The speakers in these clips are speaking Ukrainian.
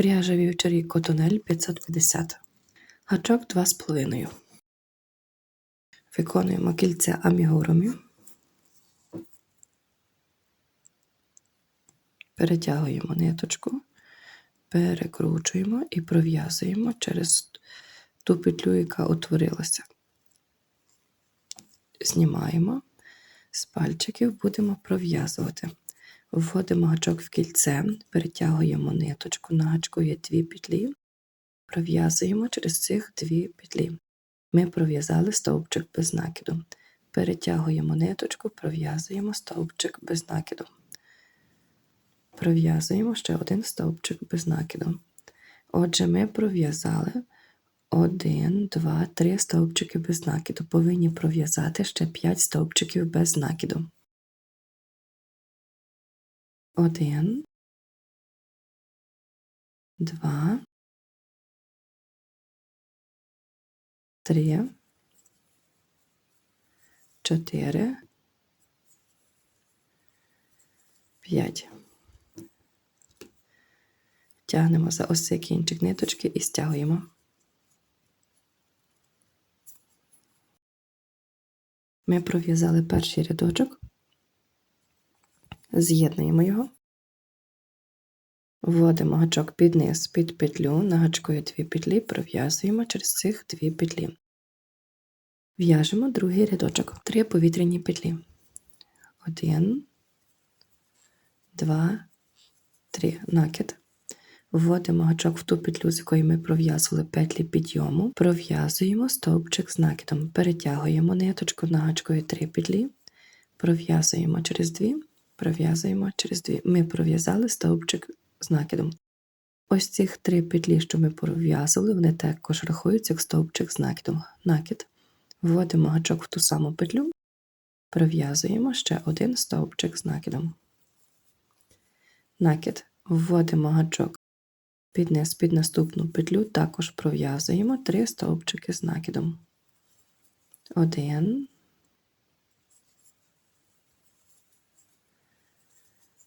Пряжа вівчарі Котонель 550. Гачок 2,5. Виконуємо кільце амігурумі. Перетягуємо ниточку, перекручуємо і пров'язуємо через ту петлю, яка утворилася. Знімаємо з пальчиків, будемо пров'язувати. Вводимо гачок в кільце, перетягуємо ниточку, на гачку є дві петлі, пров'язуємо через цих дві петлі. Ми пров'язали стовпчик без накиду. Перетягуємо ниточку, пров'язуємо стовпчик без накиду. Пров'язуємо ще один стовпчик без накиду. Отже, ми пров'язали один, два, три стовпчики без накиду. Повинні пров'язати ще 5 стовпчиків без накиду. Один, два, три, чотири, п'ять. Тягнемо за цей кінчик ниточки і стягуємо. Ми пров'язали перший рядочок, з'єднуємо його, вводимо гачок під низ, під петлю, нагачкою дві петлі, пров'язуємо через цих дві петлі. В'яжемо другий рядочок, три повітряні петлі. Один, два, три. Накид. Вводимо гачок в ту петлю, з якої ми пров'язували петлі підйому, пров'язуємо стовпчик з накидом, перетягуємо ниточку на гачкою три петлі, пров'язуємо через дві, пров'язуємо через дві. Ми пров'язали стовпчик з накидом. Ось цих три петлі, що ми пров'язували, вони також рахуються як стовпчик з накидом. Накид. Вводимо гачок в ту саму петлю, пров'язуємо ще один стовпчик з накидом. Накид. Вводимо гачок під низ під наступну петлю також пров'язуємо три стовпчики з накидом. Один,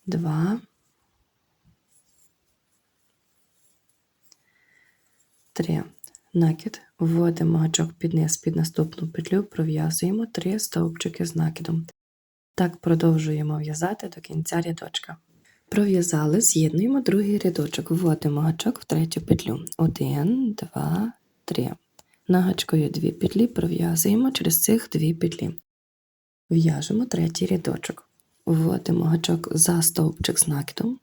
два, три. Накид. Вводимо гачок під низ під наступну петлю, пров'язуємо три стовпчики з накидом. Так продовжуємо в'язати до кінця рядочка. Пров'язали, з'єднуємо другий рядочок, вводимо гачок в третю петлю. Один, два, три. Нагачкою дві петлі пров'язуємо через цих дві петлі. В'яжемо третій рядочок. Вводимо гачок за стовпчик з накидом,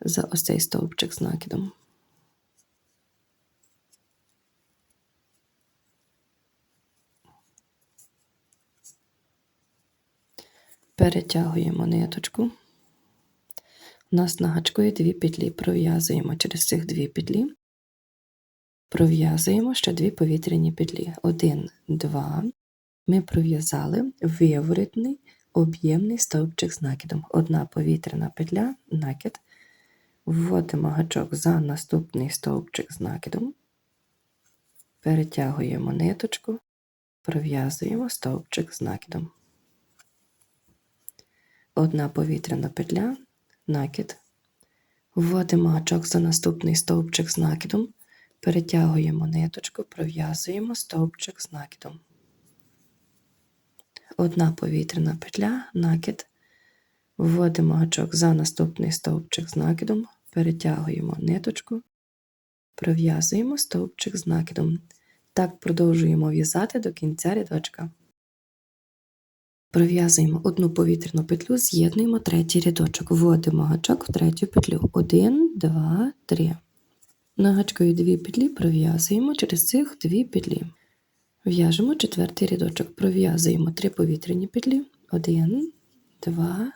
за ось цей стовпчик з накидом. Перетягуємо ниточку. У нас на гачку є дві петлі. Пров'язуємо через цих дві петлі, пров'язуємо ще дві повітряні петлі. Один, два. Ми пров'язали виворотний об'ємний стовпчик з накидом. Одна повітряна петля, накид. Вводимо гачок за наступний стовпчик з накидом, перетягуємо ниточку, пров'язуємо стовпчик з накидом. Одна повітряна петля, накид. Вводимо гачок за наступний стовпчик з накидом, перетягуємо ниточку, пров'язуємо стовпчик з накидом. Одна повітряна петля, накид. Вводимо гачок за наступний стовпчик з накидом, перетягуємо ниточку, пров'язуємо стовпчик з накидом. Так продовжуємо в'язати до кінця рядочка. Пров'язуємо одну повітряну петлю, з'єднуємо третій рядочок, вводимо гачок в третю петлю. Один, два, три. Нагачкою дві петлі пров'язуємо через цих дві петлі. В'яжемо четвертий рядочок, пров'язуємо три повітряні петлі. Один, два,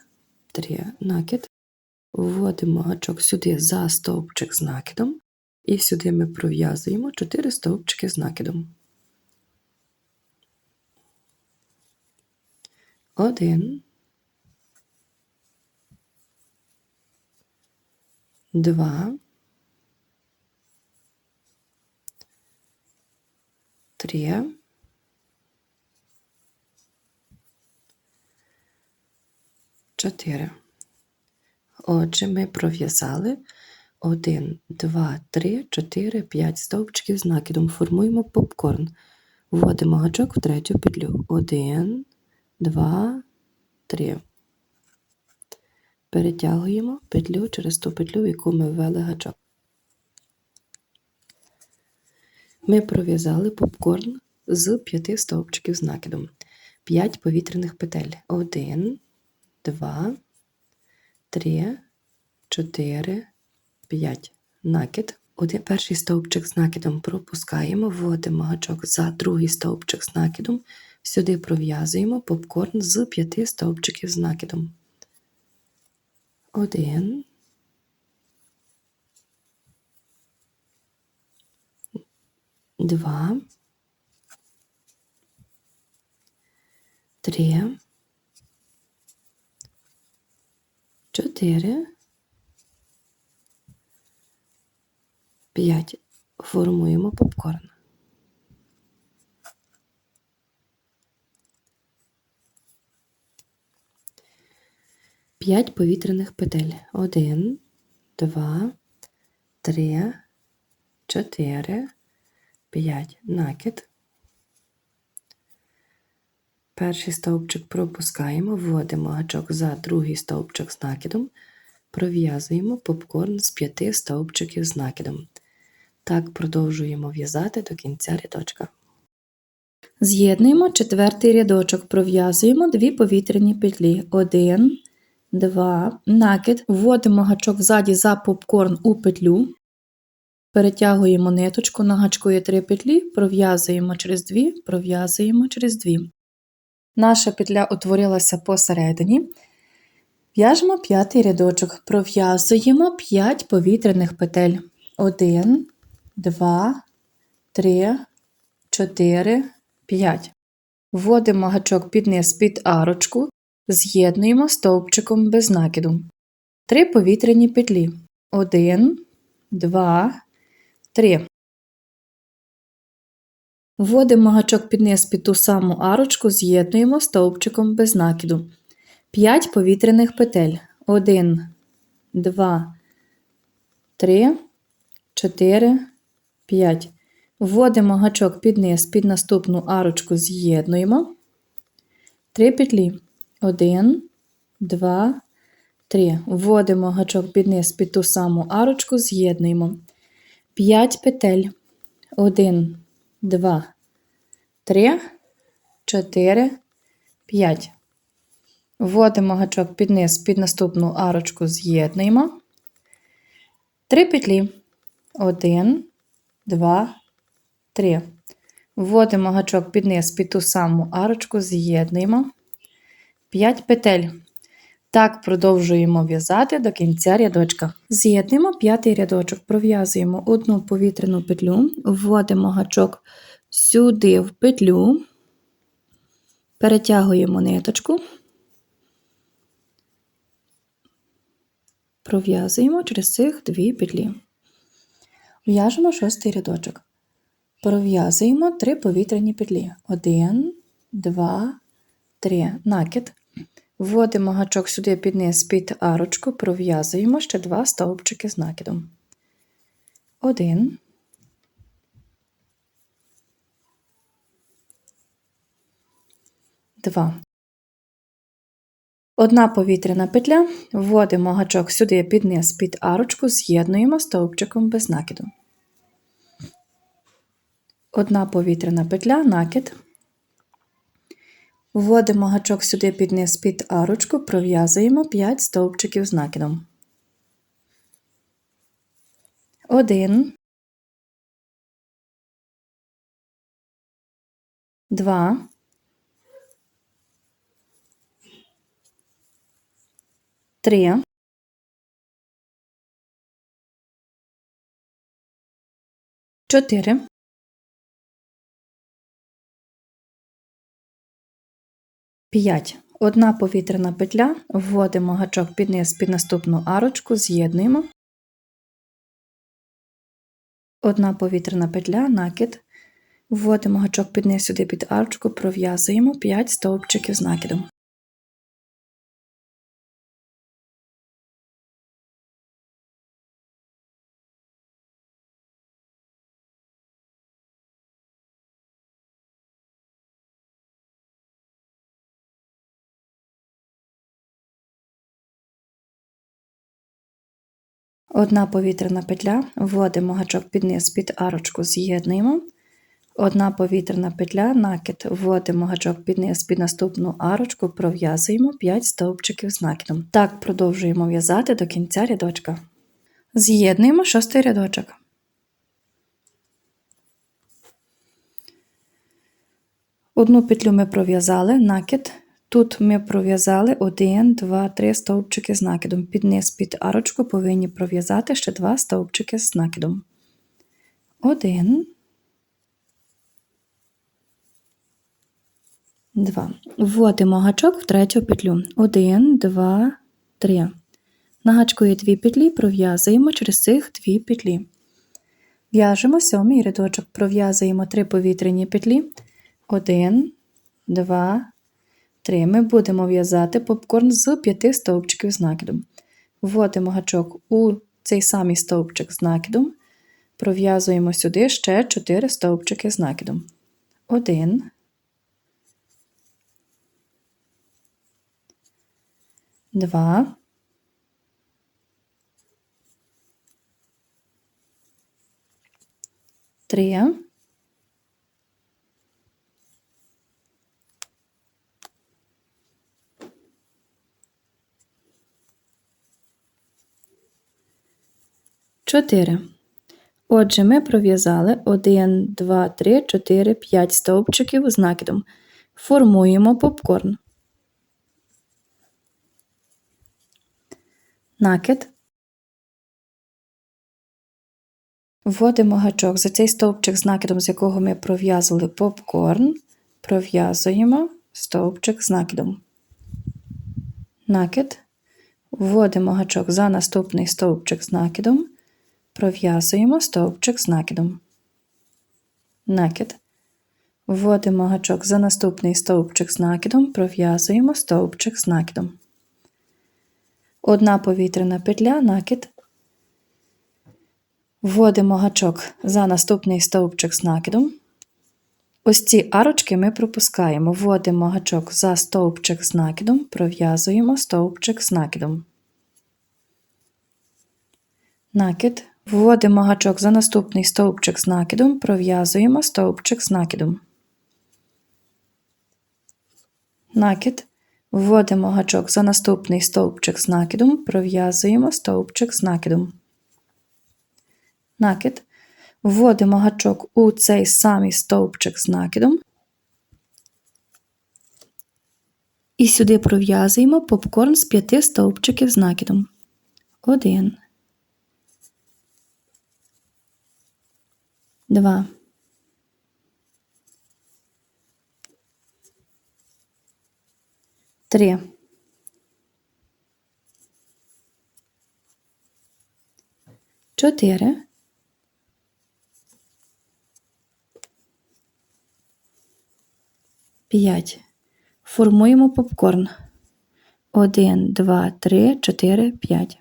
три. Накид. Вводимо гачок сюди за стовпчик з накидом. І сюди ми пров'язуємо 4 стовпчики з накидом. Один. Два. Три. Чотири. Отже, ми пров'язали 1, 2, 3, 4, 5 стовпчиків з накидом. Формуємо попкорн. Вводимо гачок в третю петлю. 1, 2, 3. Перетягуємо петлю через ту петлю, в яку ми ввели гачок. Ми пров'язали попкорн з п'яти стовпчиків з накидом. 5 повітряних петель. 1, 2, 3, 4, 5. Накид. Один перший стовпчик з накидом пропускаємо, вводимо гачок за другий стовпчик з накидом. Сюди пров'язуємо попкорн з п'яти стовпчиків з накидом. Один. Два. Три. Чотири. П'ять. Формуємо попкорн. П'ять повітряних петель. Один, два, три, чотири, п'ять. Накид. Перший стовпчик пропускаємо, вводимо гачок за другий стовпчик з накидом, пров'язуємо попкорн з п'яти стовпчиків з накидом. Так продовжуємо в'язати до кінця рядочка. З'єднуємо четвертий рядочок, пров'язуємо дві повітряні петлі. Один, два, накид, вводимо гачок ззаді за попкорн у петлю, перетягуємо ниточку, на гачку є три петлі, пров'язуємо через дві, пров'язуємо через дві. Наша петля утворилася посередині. В'яжемо п'ятий рядочок, пров'язуємо 5 повітряних петель. 1, 2, 3, 4, 5. Вводимо гачок під низ під арочку, з'єднуємо стовпчиком без накиду. Три повітряні петлі. 1, 2, 3. Вводимо гачок під низ під ту саму арочку, з'єднуємо стовпчиком без накиду. 5 повітряних петель. 1, 2, 3, 4, 5. Вводимо гачок під низ під наступну арочку, з'єднуємо. 3 петлі. 1, 2, 3. Вводимо гачок під низ під ту саму арочку, з'єднуємо. 5 петель. 1, 2, 3, 4, 5. Вводимо гачок під низ під наступну арочку, з'єднуємо. 3 петлі. 1, 2, 3. Вводимо гачок під низ під ту саму арочку, з'єднуємо. 5 петель. Так продовжуємо в'язати до кінця рядочка. З'єднуємо п'ятий рядочок, пров'язуємо одну повітряну петлю, вводимо гачок сюди в петлю, перетягуємо ниточку, пров'язуємо через цих дві петлі. В'яжемо шостий рядочок. Пров'язуємо три повітряні петлі. Один, два, три. Накид. Вводимо гачок сюди під низ під арочку, пров'язуємо ще два стовпчики з накидом. Один. Два. Одна повітряна петля, вводимо гачок сюди під низ під арочку, з'єднуємо стовпчиком без накиду. Одна повітряна петля, накид. Вводимо гачок сюди під низ під арочку, пров'язуємо 5 стовпчиків з накидом. 1, 2, 3, 4, 5. Одна повітряна петля, вводимо гачок під низ під наступну арочку, з'єднуємо. Одна повітряна петля, накид. Вводимо гачок під низ сюди під арочку, пров'язуємо 5 стовпчиків з накидом. Одна повітряна петля, вводимо гачок під низ під арочку, з'єднуємо. Одна повітряна петля, накид, вводимо гачок під низ під наступну арочку, пров'язуємо 5 стовпчиків з накидом. Так продовжуємо в'язати до кінця рядочка. З'єднуємо шостий рядочок. Одну петлю ми пров'язали, накид. Тут ми пров'язали 1, 2, 3 стовпчики з накидом. Під низ під арочку повинні пров'язати ще 2 стовпчики з накидом. 1, 2. Вводимо гачок в третю петлю. 1, 2, 3. На дві петлі, пров'язуємо через цих дві петлі. В'яжемо сьомий рядочок, пров'язуємо три повітряні петлі. 1, 2, 3. Ми будемо в'язати попкорн з 5 стовпчиків з накидом. Вводимо гачок у цей самий стовпчик з накидом. Пров'язуємо сюди ще 4 стовпчики з накидом. 1, Два. Три. Чотири. Отже, ми пров'язали 1, 2, 3, 4, 5 стовпчиків з накидом. Формуємо попкорн. накид. Вводимо гачок за цей стовпчик з накидом, з якого ми пров'язували попкорн, пров'язуємо стовпчик з накидом. Накид. Вводимо гачок за наступний стовпчик з накидом, пров'язуємо стовпчик з накидом. Накид. Вводимо гачок за наступний стовпчик з накидом, пров'язуємо стовпчик з накидом. Одна повітряна петля, накид. Вводимо гачок за наступний стовпчик з накидом. Ось ці арочки ми пропускаємо. Вводимо гачок за стовпчик з накидом, пров'язуємо стовпчик з накидом. Накид. Вводимо гачок за наступний стовпчик з накидом, пров'язуємо стовпчик з накидом. Накид. Вводимо гачок за наступний стовпчик з накидом, пров'язуємо стовпчик з накидом. Накид. Вводимо гачок у цей самий стовпчик з накидом. І сюди пров'язуємо попкорн з п'яти стовпчиків з накидом. Один. Два. Три. Чотири. П'ять. Формуємо попкорн. Один, два, три, чотири, п'ять.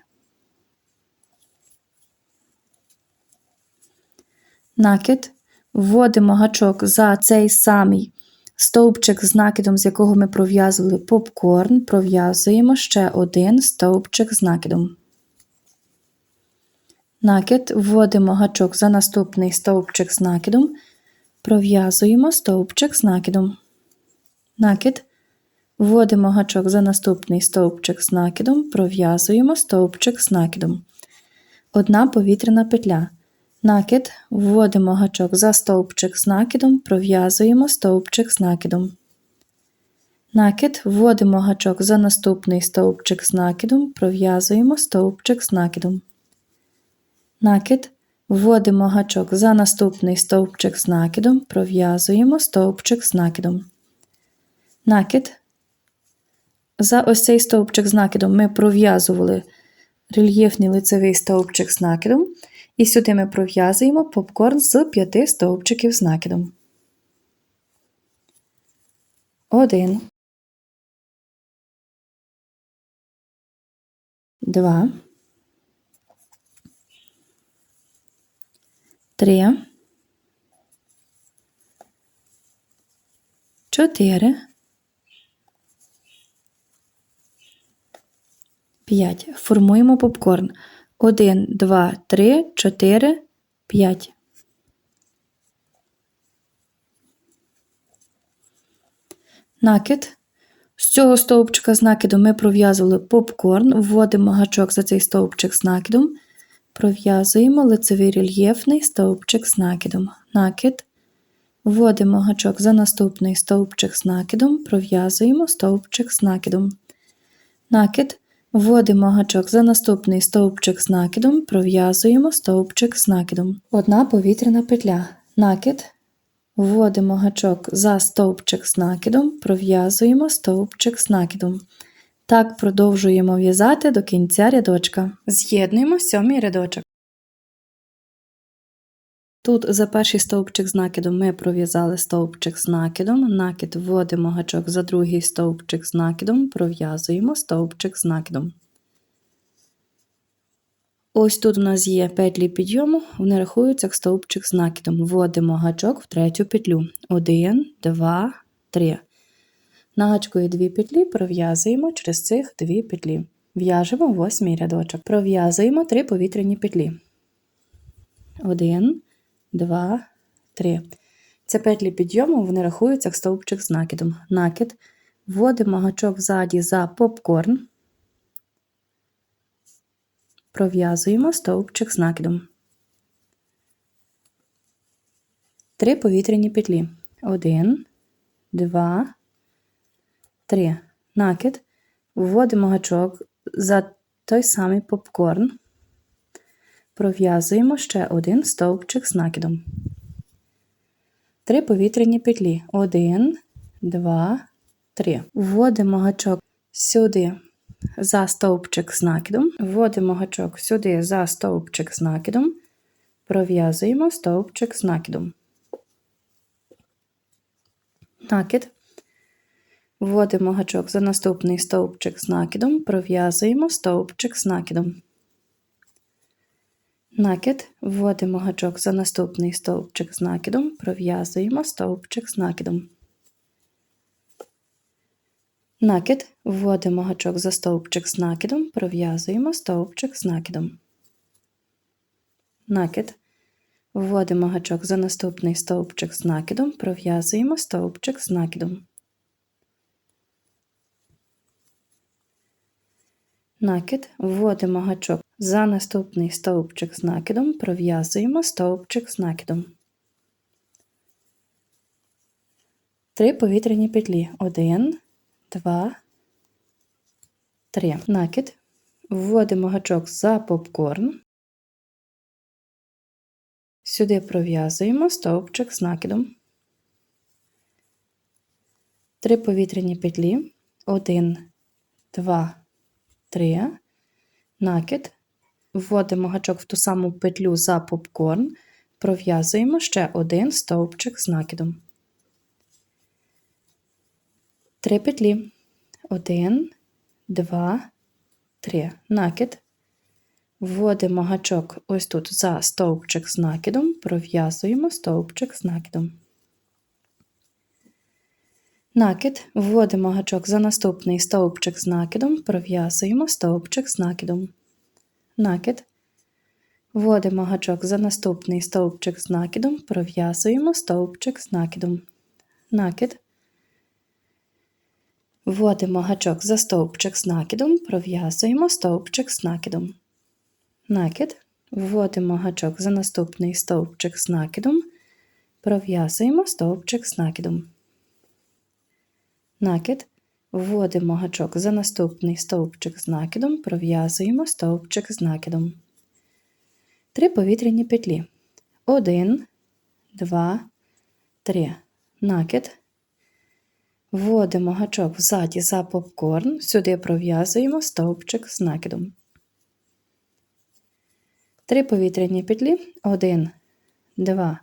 Накид. Вводимо гачок за цей самий стовпчик з накидом, з якого ми пров'язували попкорн, пров'язуємо ще один стовпчик з накидом. Накид вводимо гачок за наступний стовпчик з накидом, пров'язуємо стовпчик з накидом. Накид. Вводимо гачок за наступний стовпчик з накидом, пров'язуємо стовпчик з накидом. Одна повітряна петля. Накид. Вводимо гачок за стовпчик з накидом, пров'язуємо стовпчик з накидом. Накид. Вводимо гачок за наступний стовпчик з накидом, пров'язуємо стовпчик з накидом. Накид. Вводимо гачок за наступний стовпчик з накидом, пров'язуємо стовпчик з накидом. Накид. За ось цей стовпчик з накидом ми пров'язували рельєфний лицевий стовпчик з накидом. І сюди ми пров'язуємо попкорн з п'яти стовпчиків з накидом. Один. Два. Три. Чотири. П'ять. Формуємо попкорн. 1, 2, 3, 4, 5. Накид. З цього стовпчика з накидом ми пров'язували попкорн, вводимо гачок за цей стовпчик з накидом, пров'язуємо лицевий рельєфний стовпчик з накидом. Накид. Вводимо гачок за наступний стовпчик з накидом, пров'язуємо стовпчик з накидом. Накид. Вводимо гачок за наступний стовпчик з накидом, пров'язуємо стовпчик з накидом. Одна повітряна петля. Накид. Вводимо гачок за стовпчик з накидом, пров'язуємо стовпчик з накидом. Так продовжуємо в'язати до кінця рядочка. З'єднуємо сьомий рядочок. Тут за перший стовпчик з накидом ми пров'язали стовпчик з накидом, накид вводимо гачок за другий стовпчик з накидом, пров'язуємо стовпчик з накидом. Ось тут у нас є петлі підйому, вони рахуються як стовпчик з накидом. Вводимо гачок в третю петлю. 1, 2, 3. На гачку є дві петлі, пров'язуємо через цих дві петлі. В'яжемо восьмий рядочок. Пров'язуємо три повітряні петлі. 1, 2, 3. Це петлі підйому, вони рахуються як стовпчик з накидом. Накид. Вводимо гачок ззаді за попкорн. Пров'язуємо стовпчик з накидом. Три повітряні петлі. 1, 2, 3. Накид. Вводимо гачок за той самий попкорн. Пров'язуємо ще один стовпчик з накидом. Три повітряні петлі. 1, 2, 3. Вводимо гачок сюди за стовпчик з накидом, вводимо гачок сюди за стовпчик з накидом, пров'язуємо стовпчик з накидом. Накид. Вводимо гачок за наступний стовпчик з накидом, пров'язуємо стовпчик з накидом. Накид. Вводимо гачок за наступний стовпчик з накидом, пров'язуємо стовпчик з накидом. Накид. Вводимо гачок за стовпчик з накидом, пров'язуємо стовпчик з накидом. Накид. Вводимо гачок за наступний стовпчик з накидом, пров'язуємо стовпчик з накидом. Накид. Вводимо гачок за наступний стовпчик з накидом, пров'язуємо стовпчик з накидом. Три повітряні петлі. 1, 2, 3. Накид. Вводимо гачок за попкорн. Сюди пров'язуємо стовпчик з накидом. Три повітряні петлі. 1, 2, 3. Накид. Вводимо гачок в ту саму петлю за попкорн. Пров'язуємо ще один стовпчик з накидом. Три петлі. Один, два, три. Накид. Вводимо гачок ось тут за стовпчик з накидом, пров'язуємо стовпчик з накидом. Накид. Вводимо гачок за наступний стовпчик з накидом, пров'язуємо стовпчик з накидом. Накид. Вводимо гачок за наступний стовпчик з накидом, пров'язуємо стовпчик з накидом. Накид. Вводимо гачок за стовпчик з накидом, пров'язуємо стовпчик з накидом. Накид. Вводимо гачок за наступний стовпчик з накидом, пров'язуємо стовпчик з накидом. Накид. Вводимо гачок за наступний стовпчик з накидом, пров'язуємо стовпчик з накидом. Три повітряні петлі. 1, 2, 3. Накид. Вводимо гачок взаді за попкорн, сюди пров'язуємо стовпчик з накидом. Три повітряні петлі. 1, 2,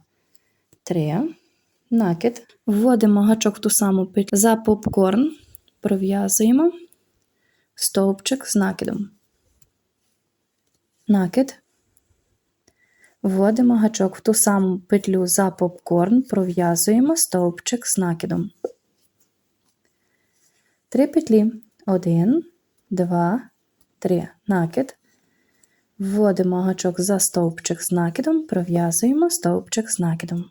3. Накид. Вводимо гачок в ту саму петлю за попкорн, пров'язуємо стовпчик з накидом. Накид. Вводимо гачок в ту саму петлю за попкорн, пров'язуємо стовпчик з накидом. Три петлі. 1, 2, 3. Накид. Вводимо гачок за стовпчик з накидом, пров'язуємо стовпчик з накидом.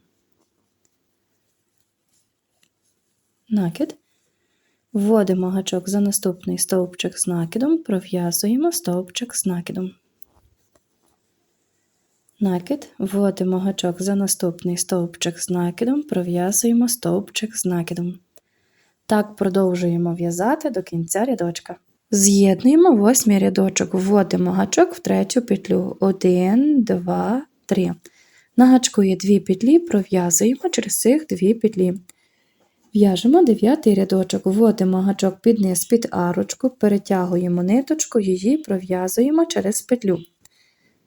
Накид. Вводимо гачок за наступний стовпчик з накидом, пров'язуємо стовпчик з накидом. Накид. Вводимо гачок за наступний стовпчик з накидом, пров'язуємо стовпчик з накидом. Так продовжуємо в'язати до кінця рядочка. З'єднуємо восьмий рядочок, вводимо гачок в третю петлю. 1, 2, 3. На гачку є дві петлі, пров'язуємо через цих дві петлі. В'яжемо дев'ятий рядочок, вводимо гачок під низ під арочку, перетягуємо ниточку, її пров'язуємо через петлю.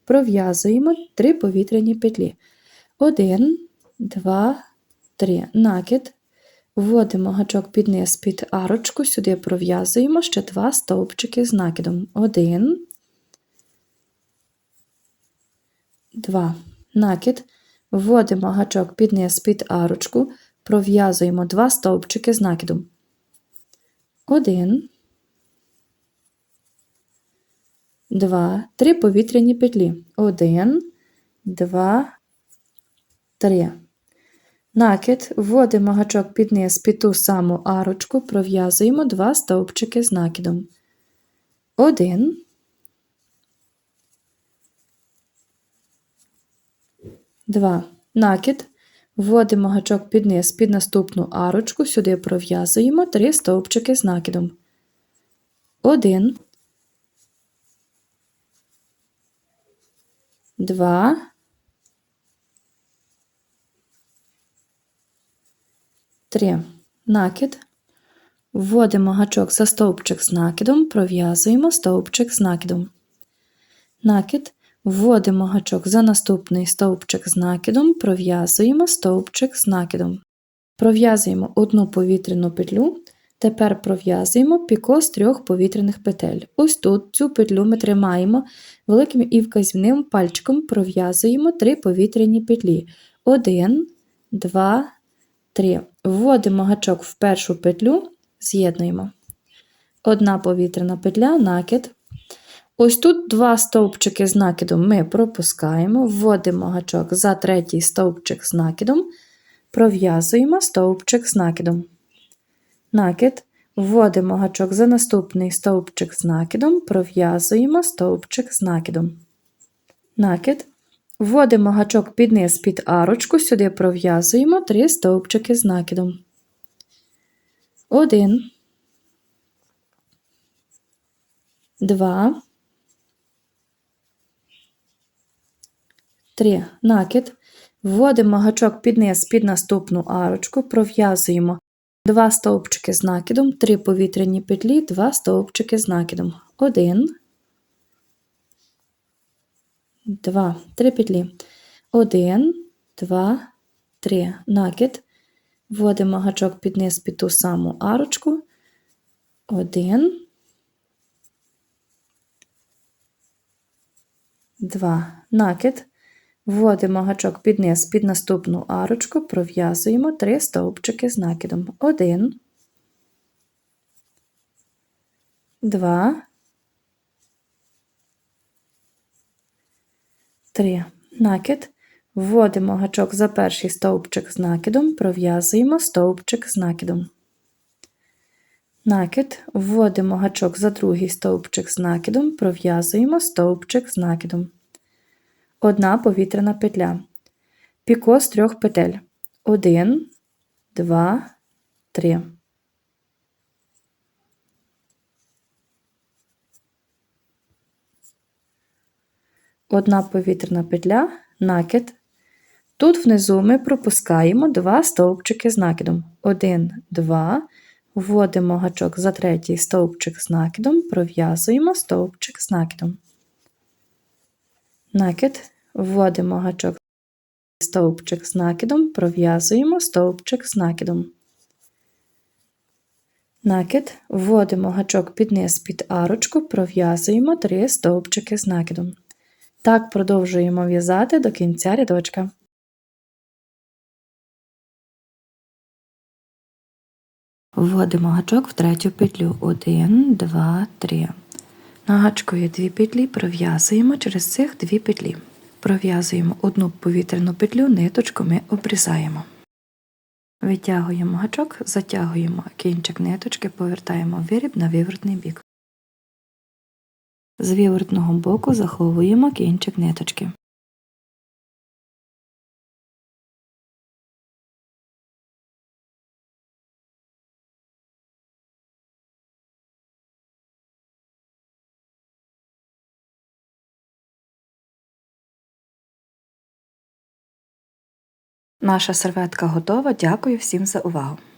Пров'язуємо три повітряні петлі. 1, 2, 3. Накид. Вводимо гачок під низ під арочку, сюди пров'язуємо ще два стовпчики з накидом. 1, 2. Накид. Вводимо гачок під низ під арочку, пров'язуємо два стовпчики з накидом. 1, 2, 3 повітряні петлі. 1, 2, 3. Накид, вводимо гачок під низ під ту саму арочку, пров'язуємо два стовпчики з накидом. 1, 2. Накид. Вводимо гачок під низ під наступну арочку, сюди пров'язуємо три стовпчики з накидом. 1, 2, 3. Накид. Вводимо гачок за стовпчик з накидом, пров'язуємо стовпчик з накидом. Накид. Вводимо гачок за наступний стовпчик з накидом, пров'язуємо стовпчик з накидом. Пров'язуємо одну повітряну петлю. Тепер пров'язуємо піко з трьох повітряних петель. Ось тут цю петлю ми тримаємо великим і вказівним пальчиком пров'язуємо три повітряні петлі. 1, 2, 3. Вводимо гачок в першу петлю, з'єднуємо. Одна повітряна петля, накид. Ось тут два стовпчики з накидом ми пропускаємо, вводимо гачок за третій стовпчик з накидом, пров'язуємо стовпчик з накидом. Накид. Вводимо гачок за наступний стовпчик з накидом, пров'язуємо стовпчик з накидом. Накид. Вводимо гачок під низ під арочку, сюди пров'язуємо три стовпчики з накидом. 1, 2, 3. Накид. Вводимо гачок під низ під наступну арочку, пров'язуємо Два стовпчики з накидом, три повітряні петлі, два стовпчики з накидом. Один, два, три петлі. Один, два, три. Накид. Вводимо гачок під низ під ту саму арочку. Один, два. Накид. Вводимо гачок під низ під наступну арочку, пров'язуємо три стовпчики з накидом. 1, 2, 3. Накид. Вводимо гачок за перший стовпчик з накидом, пров'язуємо стовпчик з накидом. Накид. Вводимо гачок за другий стовпчик з накидом, пров'язуємо стовпчик з накидом. Одна повітряна петля. Піко з трьох петель. 1, 2, 3. Одна повітряна петля, накид. Тут внизу ми пропускаємо два стовпчики з накидом. 1, 2. Вводимо гачок за третій стовпчик з накидом, пров'язуємо стовпчик з накидом. Накид. Вводимо гачок стовпчик з накидом, пров'язуємо стовпчик з накидом. Накид. Вводимо гачок під низ під арочку, пров'язуємо три стовпчики з накидом. Так продовжуємо в'язати до кінця рядочка. Вводимо гачок в третю петлю. 1, 2, 3. На гачку є дві петлі, пров'язуємо через цих дві петлі. Пров'язуємо одну повітряну петлю, ниточку ми обрізаємо. Витягуємо гачок, затягуємо кінчик ниточки, повертаємо виріб на вивертний бік. З вивертного боку заховуємо кінчик ниточки. Наша серветка готова. Дякую всім за увагу.